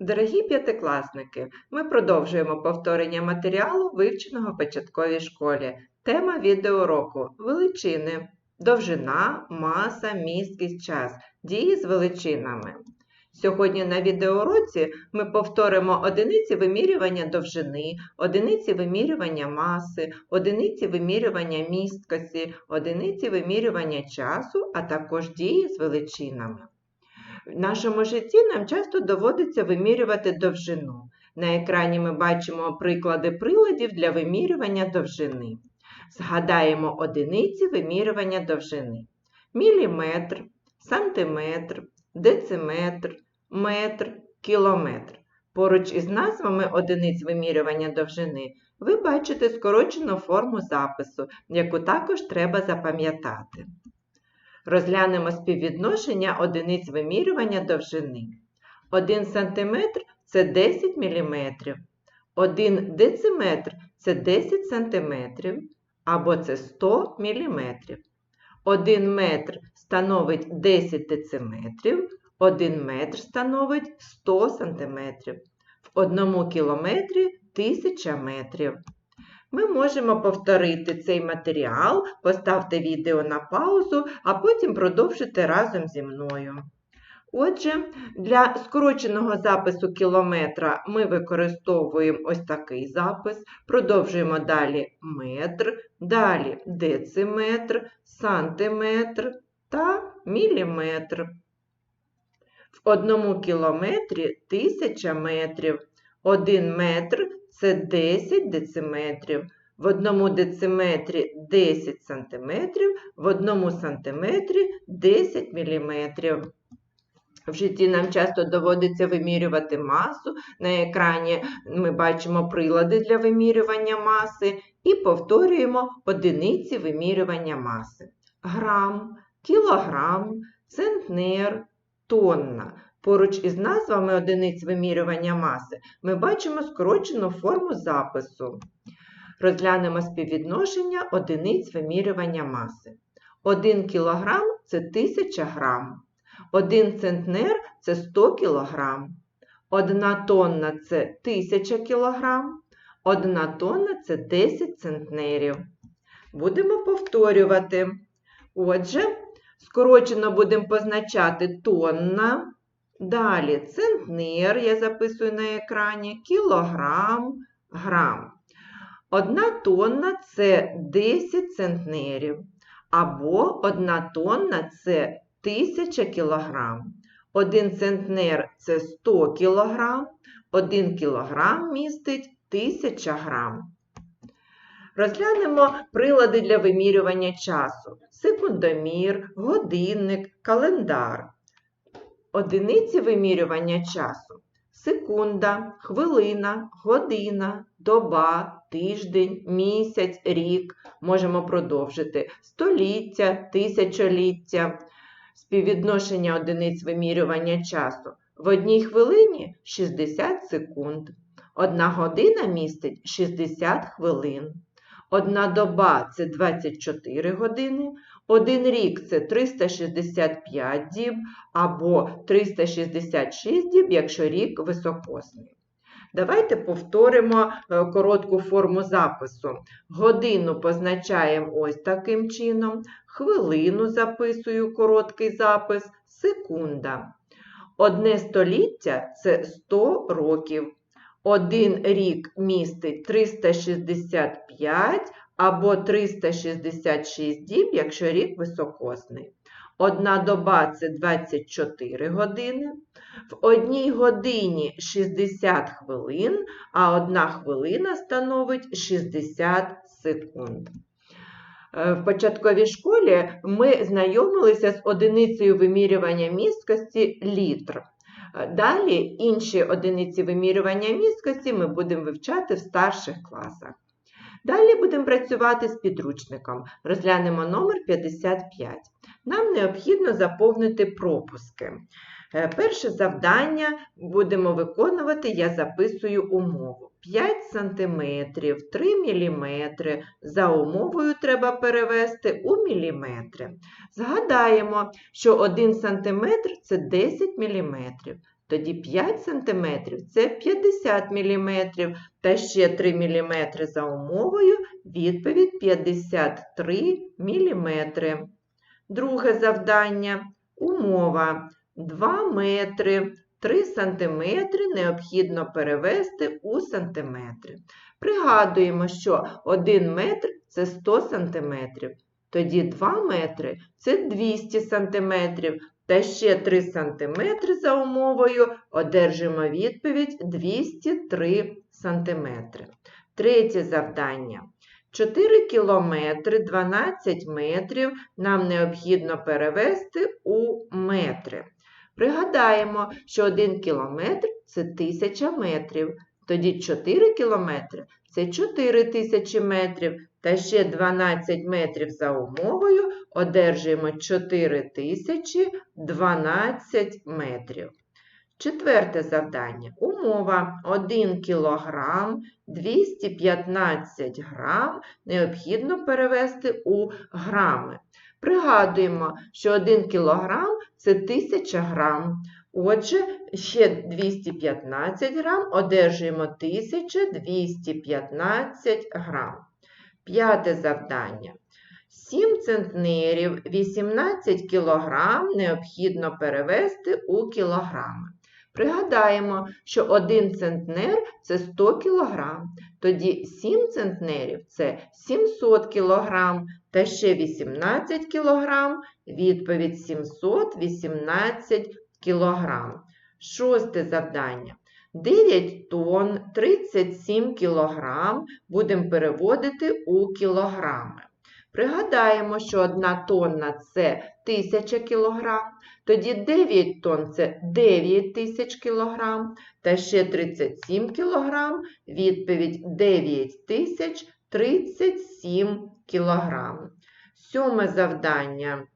Дорогі п'ятикласники, ми продовжуємо повторення матеріалу, вивченого в початковій школі. Тема відеоуроку – величини, довжина, маса, місткість, час, дії з величинами. Сьогодні на відеоуроці ми повторимо одиниці вимірювання довжини, одиниці вимірювання маси, одиниці вимірювання місткості, одиниці вимірювання часу, а також дії з величинами. В нашому житті нам часто доводиться вимірювати довжину. На екрані ми бачимо приклади приладів для вимірювання довжини. Згадаємо одиниці вимірювання довжини: міліметр, сантиметр, дециметр, метр, кілометр. Поруч із назвами одиниць вимірювання довжини ви бачите скорочену форму запису, яку також треба запам'ятати. Розглянемо співвідношення одиниць вимірювання довжини. 1 см це 10 мм, 1 дециметр це 10 см, або це 100 мм. 1 метр становить 10 дециметрів, 1 метр становить 100 см. В 1 кілометрі 1000 метрів. Ми можемо повторити цей матеріал, поставте відео на паузу, а потім продовжити разом зі мною. Отже, для скороченого запису кілометра ми використовуємо ось такий запис, продовжуємо далі метр, далі дециметр, сантиметр та міліметр. В одному кілометрі тисяча метрів, один метр це 10 дециметрів. В одному дециметрі 10 сантиметрів, в одному сантиметрі 10 міліметрів. В житті нам часто доводиться вимірювати масу. На екрані ми бачимо прилади для вимірювання маси і повторюємо одиниці вимірювання маси. Грам, кілограм, центнер, тонна. Поруч із назвами одиниць вимірювання маси ми бачимо скорочену форму запису. Розглянемо співвідношення одиниць вимірювання маси. 1 кг це 1000 грам. 1 центнер це 100 кг. 1 тонна це 1000 кг. 1 тонна це 10 центнерів. Будемо повторювати. Отже, скорочено будемо позначати тонна. Далі центнер, я записую на екрані, кілограм, грам. Одна тонна це 10 центнерів. Або одна тонна це 1000 кілограм. Один центнер це 100 кілограм. Один кілограм містить 1000 грам. Розглянемо прилади для вимірювання часу: секундомір, годинник, календар. Одиниці вимірювання часу секунда, хвилина, година, доба, тиждень, місяць, рік. Можемо продовжити століття, тисячоліття, співвідношення одиниць вимірювання часу. В одній хвилині 60 секунд. Одна година містить 60 хвилин. Одна доба це 24 години, один рік це 365 діб або 366 діб, якщо рік високосний. Давайте повторимо е, коротку форму запису. Годину позначаємо ось таким чином, хвилину записую короткий запис, секунда. Одне століття це 100 років. Один рік містить 365 або 366 діб, якщо рік високосний. Одна доба це 24 години. В одній годині 60 хвилин, а одна хвилина становить 60 секунд. Е, в початковій школі ми знайомилися з одиницею вимірювання місткості літр. Е, далі інші одиниці вимірювання місткості ми будемо вивчати в старших класах. Далі будемо працювати з підручником. Розглянемо номер 55. Нам необхідно заповнити пропуски. Е, перше завдання будемо виконувати, я записую умову. 5 см, 3 мм. За умовою треба перевести у міліметри. Згадаємо, що 1 см це 10 мм. Тоді 5 см це 50 мм, та ще 3 мм за умовою, відповідь 53 мм. Друге завдання. Умова 2 метри, 3 сантиметри необхідно перевести у сантиметри. Пригадуємо, що 1 метр це 100 сантиметрів. Тоді 2 метри це 200 сантиметрів. Та ще 3 сантиметри за умовою одержимо відповідь 203 сантиметри. Третє завдання. 4 кілометри 12 метрів нам необхідно перевести у метри. Пригадаємо, що 1 кілометр це 1000 метрів. Тоді 4 кілометри це 4000 метрів. Та ще 12 метрів за умовою одержуємо 4012 метрів. Четверте завдання. Умова 1 кілограм 215 грам необхідно перевести у грами. Пригадуємо, що 1 кілограм – це 1000 грам. Отже, ще 215 грам одержуємо 1215 грам. П'яте завдання. 7 центнерів 18 кілограм необхідно перевести у кілограми. Пригадаємо, що 1 центнер це 100 кг, тоді 7 центнерів це 700 кг, та ще 18 кг, відповідь 718 кг. Шосте завдання. 9 тонн 37 кг будемо переводити у кілограми. Пригадаємо, що 1 тонна це 1000 кг, тоді 9 тонн це 9 тисяч кг, та ще 37 кг, відповідь 9 тисяч 37 кг. Сьоме завдання.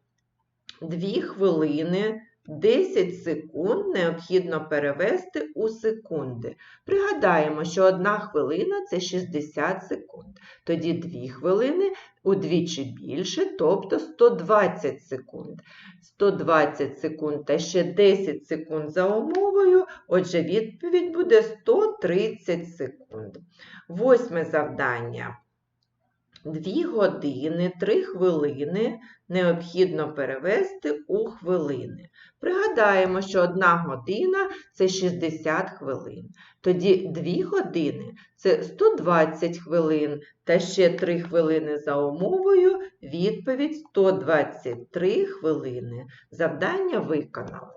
2 хвилини 10 секунд необхідно перевести у секунди. Пригадаємо, що 1 хвилина це 60 секунд. Тоді 2 хвилини удвічі більше, тобто 120 секунд. 120 секунд та ще 10 секунд за умовою, отже, відповідь буде 130 секунд. Восьме завдання. 2 години 3 хвилини необхідно перевести у хвилини. Пригадаємо, що 1 година це 60 хвилин. Тоді 2 години це 120 хвилин, та ще 3 хвилини за умовою, відповідь 123 хвилини. Завдання виконали.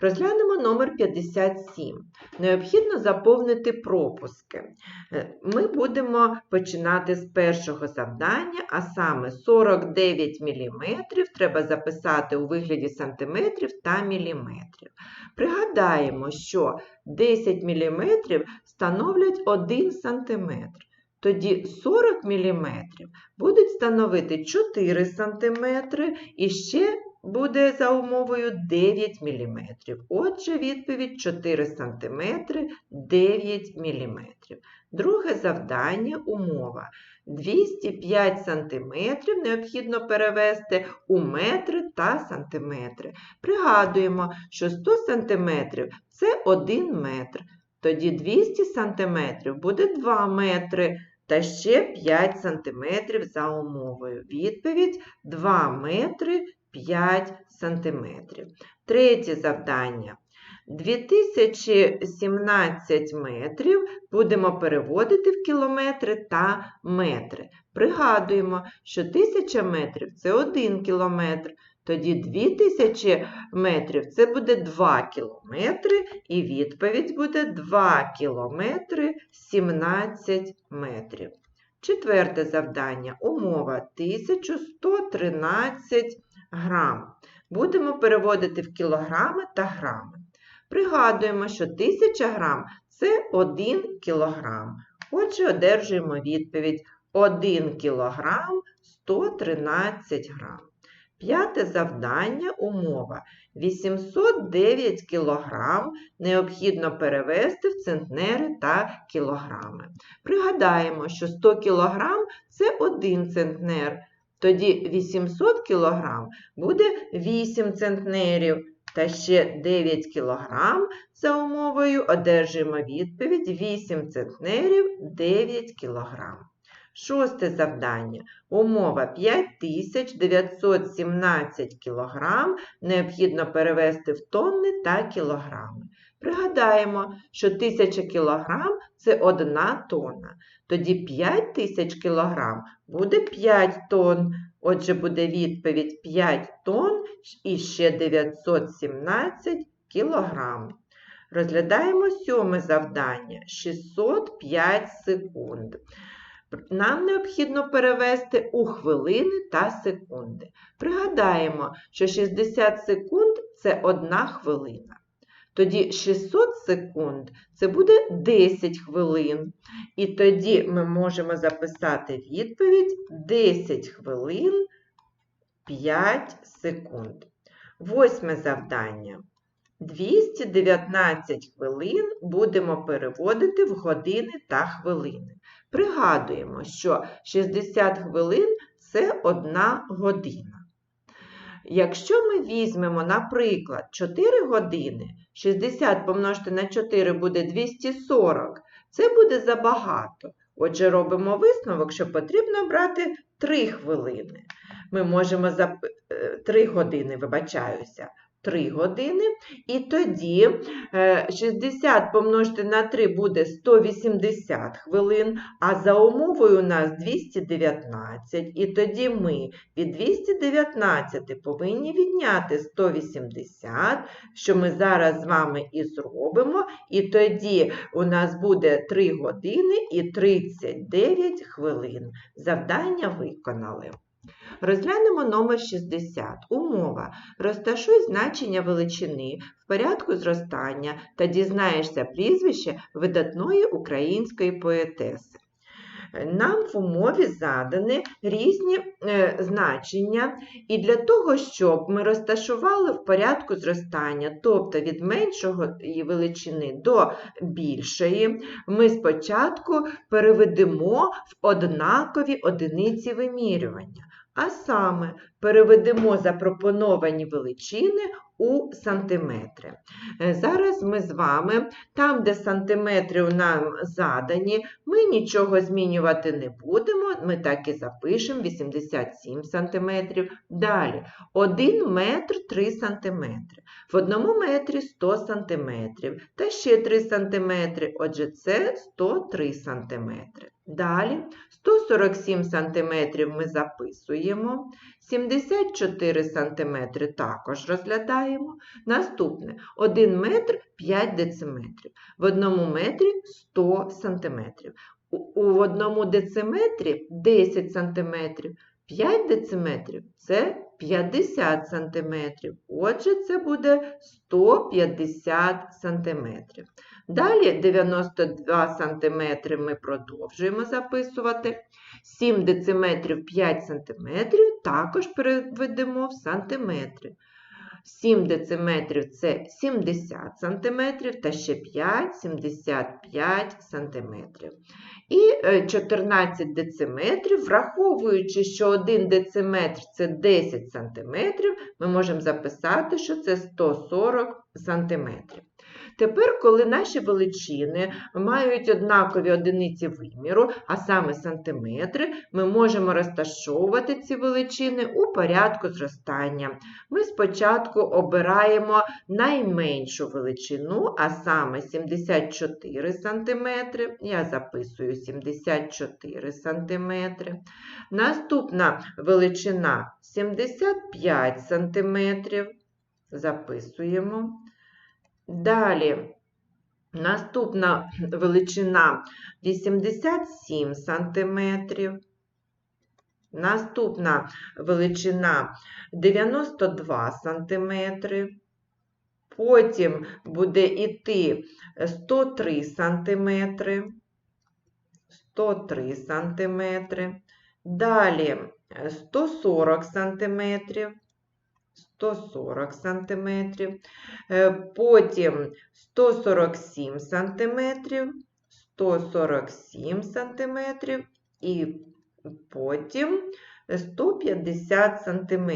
Розглянемо номер 57. Необхідно заповнити пропуски. Е, Ми будемо починати з першого завдання, а саме 49 мм треба записати у вигляді сантиметрів та міліметрів. Пригадаємо, що 10 мм становлять 1 см. Тоді 40 мм будуть становити 4 см і ще буде за умовою 9 мм. Отже, відповідь 4 см 9 мм. Друге завдання умова. 205 см необхідно перевести у метри та сантиметри. Пригадуємо, що 100 см це 1 метр. Тоді 200 см буде 2 метри. Та ще 5 см за умовою. Відповідь 2 метри 5 сантиметрів. Третє завдання. 2017 метрів будемо переводити в кілометри та метри. Пригадуємо, що 1000 метрів це 1 кілометр. Тоді 2000 метрів це буде 2 кілометри, і відповідь буде 2 кілометри 17 метрів. Четверте завдання. Умова 1113 грам. Будемо переводити в кілограми та грами. Пригадуємо, що 1000 грам це 1 кілограм. Отже, одержуємо відповідь 1 кілограм 113 грам. П'яте завдання умова. 809 кілограм необхідно перевести в центнери та кілограми. Пригадаємо, що 100 кілограм – це 1 центнер. Тоді 800 кг буде 8 центнерів. та ще 9 кг за умовою одержуємо відповідь 8 центнерів 9 кг. Шосте завдання. Умова 5917 кг необхідно перевести в тонни та кілограми. Пригадаємо, що 1000 кг – це 1 тонна. Тоді 5000 кг буде 5 тонн. Отже, буде відповідь 5 тонн і ще 917 кг. Розглядаємо сьоме завдання 605 секунд. Нам необхідно перевести у хвилини та секунди. Пригадаємо, що 60 секунд це 1 хвилина. Тоді 600 секунд це буде 10 хвилин. І тоді ми можемо записати відповідь 10 хвилин 5 секунд. Восьме завдання. 219 хвилин будемо переводити в години та хвилини. Пригадуємо, що 60 хвилин це 1 година. Якщо ми візьмемо, наприклад, 4 години, 60 помножити на 4 буде 240, це буде забагато. Отже, робимо висновок, що потрібно брати 3 хвилини. Ми можемо за 3 години, вибачаюся. 3 години, і тоді 60 помножити на 3 буде 180 хвилин, а за умовою у нас 219, і тоді ми від 219 повинні відняти 180, що ми зараз з вами і зробимо, і тоді у нас буде 3 години і 39 хвилин. Завдання виконали. Розглянемо номер 60. Умова. Розташуй значення величини в порядку зростання та дізнаєшся прізвище видатної української поетеси. Нам в умові задані різні е, значення, і для того, щоб ми розташували в порядку зростання, тобто від меншої величини до більшої, ми спочатку переведемо в однакові одиниці вимірювання. А саме переведемо запропоновані величини у сантиметри. Е, зараз ми з вами, там, де сантиметри нам задані, ми нічого змінювати не будемо. Ми так і запишемо 87 сантиметрів. Далі 1 метр 3 сантиметри. В одному метрі 100 сантиметрів. Та ще 3 сантиметри. Отже, це 103 сантиметри. Далі 147 см ми записуємо, 74 см також розглядаємо. Наступне 1 метр 5 дециметрів. В одному метрі 100 см. У одному дециметрі 10 см. 5 дециметрів це 50 см. Отже, це буде 150 см. Далі 92 см ми продовжуємо записувати. 7 дециметрів 5 см також переведемо в сантиметри. 7 дециметрів це 70 см, та ще 5 75 см. І 14 е, дециметрів, враховуючи, що 1 дециметр це 10 см, ми можемо записати, що це 140 см. Тепер, коли наші величини мають однакові одиниці виміру, а саме сантиметри, ми можемо розташовувати ці величини у порядку зростання. Ми спочатку обираємо найменшу величину, а саме 74 см. Я записую 74 см. Наступна величина 75 см. Записуємо. Далі наступна величина 87 см. Наступна величина 92 см. Потім буде йти 103 см, 103 см. Далі 140 см. 140 см, е, потім 147 см, 147 см і потім 150 см.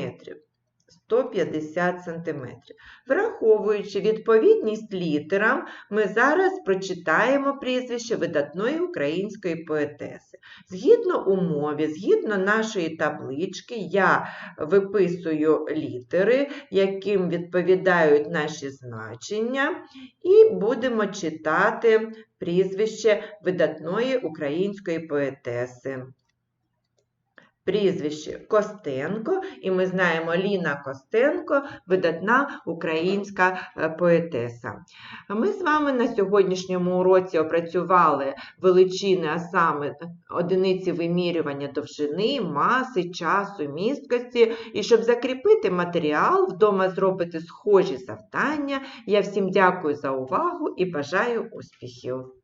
150 см. Враховуючи відповідність літерам, ми зараз прочитаємо прізвище видатної української поетеси. Згідно умові, згідно нашої таблички, я виписую літери, яким відповідають наші значення, і будемо читати прізвище видатної української поетеси. Прізвище Костенко, і ми знаємо Ліна Костенко, видатна українська е, поетеса. Ми з вами на сьогоднішньому уроці опрацювали величини, а саме одиниці вимірювання довжини, маси, часу, місткості. І щоб закріпити матеріал, вдома зробити схожі завдання. Я всім дякую за увагу і бажаю успіхів!